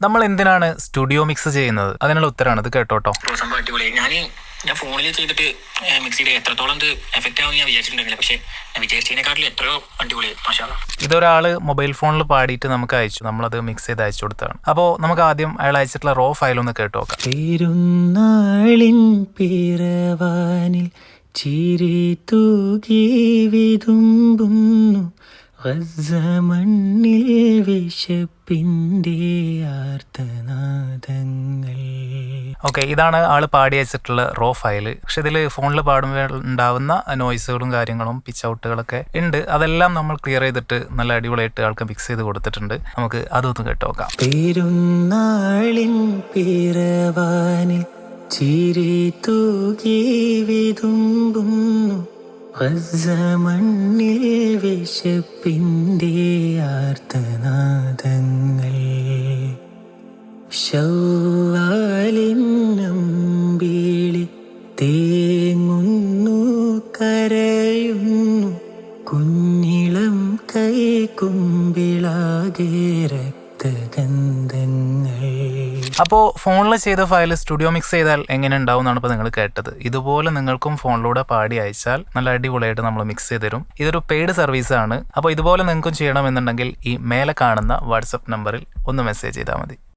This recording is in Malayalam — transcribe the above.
നമ്മൾ എന്തിനാണ് സ്റ്റുഡിയോ മിക്സ് ചെയ്യുന്നത്? അതിനുള്ള ഉത്തരമാണ് അത് കേട്ടോട്ടോ. സംഭവം അടിപൊളി. ഞാൻ ഞാൻ ഫോണിൽ ചെയ്തിട്ട് മിക്സ് ചെയ്ത് എത്രത്തോളം ഇത് എഫക്റ്റ് ആവും ഞാൻ വിചാരിച്ചിട്ടുണ്ടെങ്കിൽ പക്ഷേ ഞാൻ എത്രയോ അടിപൊളി. മാഷാ ഇതൊരാൾ മൊബൈൽ ഫോണിൽ പാടിയിട്ട് നമുക്ക് അയച്ചു. നമ്മളത് മിക്സ് ചെയ്ത് അയച്ചു കൊടുത്താണ് അപ്പോൾ നമുക്ക് ആദ്യം അയാൾ അയച്ചിട്ടുള്ള റോ ഫയൽ ഒന്ന് കേട്ടു നോക്കാം. പെരുന്നാളിൻ പിറവാനിൽ ചിരി തൂകി വിതുമ്പുന്നു. മണ്ണിൽ വിശപ്പിന്റെ ആർത്തനാദങ്ങൾ. ഓക്കെ ഇതാണ് ആൾ പാടി വെച്ചിട്ടുള്ള റോ ഫയൽ പക്ഷെ ഇതിൽ ഫോണിൽ പാടുമ്പോൾ ഉണ്ടാവുന്ന നോയ്സുകളും കാര്യങ്ങളും പിച്ച് ഔട്ടുകളൊക്കെ ഉണ്ട്. അതെല്ലാം നമ്മൾ ക്ലിയർ ചെയ്തിട്ട് നല്ല അടിപൊളിയായിട്ട് ആൾക്ക് മിക്സ് ചെയ്ത് കൊടുത്തിട്ടുണ്ട്. നമുക്ക് അതൊന്ന് കേട്ട് നോക്കാം. പെരുന്നാളിൻ പിറവാനിൽ ചിരി തൂകി വിതുമ്പുന്നു ഗസ മണ്ണിൽ വിശപ്പിന്റെ ആർത്തനാദങ്ങൾ. ശൗവാലിന്നമ്പിളി തേങ്ങുന്നു കരയുന്നു. കുഞ്ഞിളം കൈ കുമ്പിളാകെ രക്തഗന്ധങ്ങൾ. അപ്പോൾ ഫോണിൽ ചെയ്ത ഫയൽ സ്റ്റുഡിയോ മിക്സ് ചെയ്താൽ എങ്ങനെ ഉണ്ടാവും എന്നാണ് ഇപ്പോൾ നിങ്ങൾ കേട്ടത്. ഇതുപോലെ നിങ്ങൾക്കും ഫോണിലൂടെ പാടി അയച്ചാൽ നല്ല അടിപൊളിയായിട്ട് നമ്മൾ മിക്സ് ചെയ്ത് തരും. ഇതൊരു പെയ്ഡ് സർവീസ് ആണ്. അപ്പോൾ ഇതുപോലെ നിങ്ങൾക്കും ചെയ്യണമെന്നുണ്ടെങ്കിൽ ഈ മേലെ കാണുന്ന വാട്സപ്പ് നമ്പറിൽ ഒന്ന് മെസ്സേജ് ചെയ്താൽ മതി.